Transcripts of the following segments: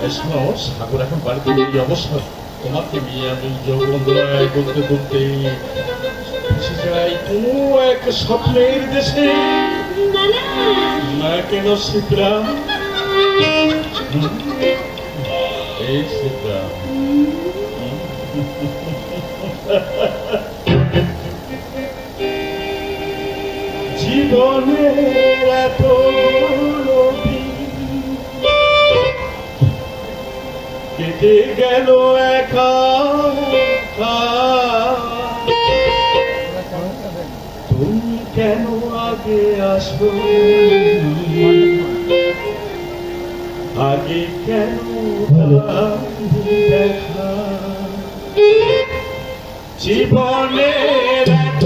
ভালো ঠাকুর এখন বাড়িতে এই অবস্থা তোমাকে নিয়ে আমি যৌবন্ধরায় বলতে বলতে যাই কোনো এক স্বপ্নের দেশে না কেন শিবরাম এই শিবরাম কেটে গেল একা। তুমি কেন আগে আসো আগে কেন দেখা জীবনের এত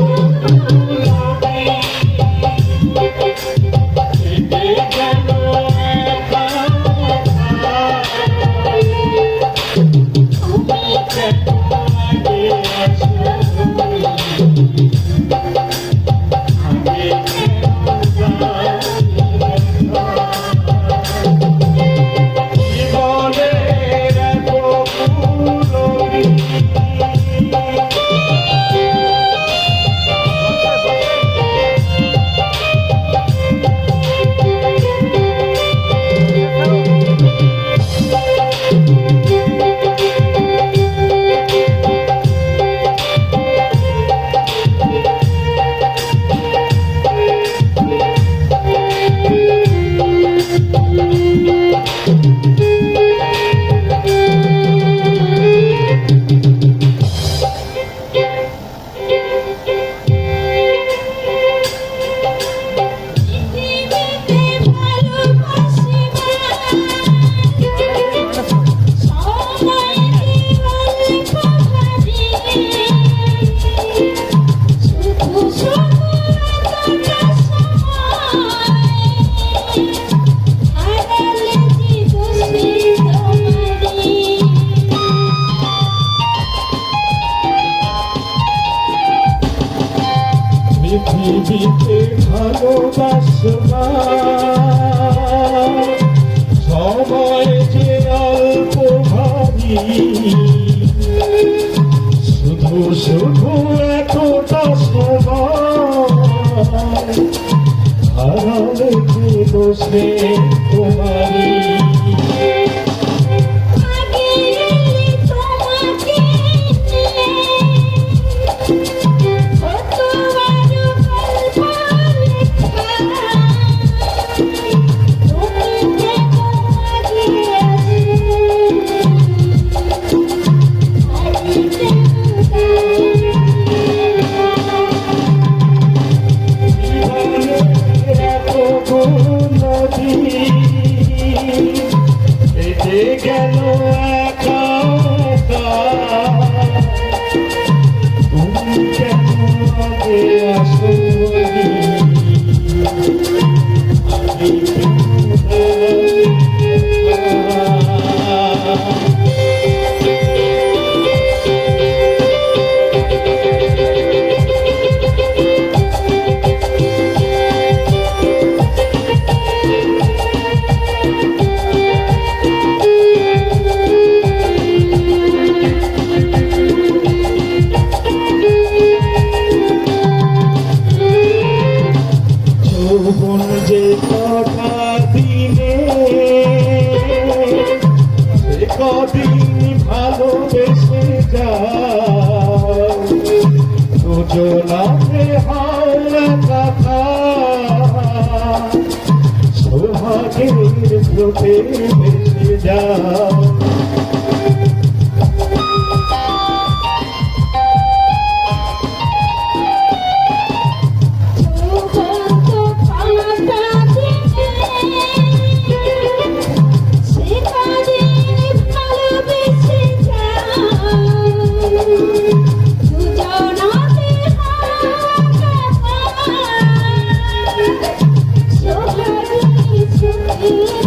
পৃথিবীতে ভালোবাসবা। সময় যে অল্প ভাবি শুধু শুধু এতটা সময়। হারালে দোষে তোমারি যৌবন যে কথা দিনে সে কদিন ভালোবেসে যাও দুজনাতে হাওলা কথা সোহাগের স্রোতে ভেসে যাও you.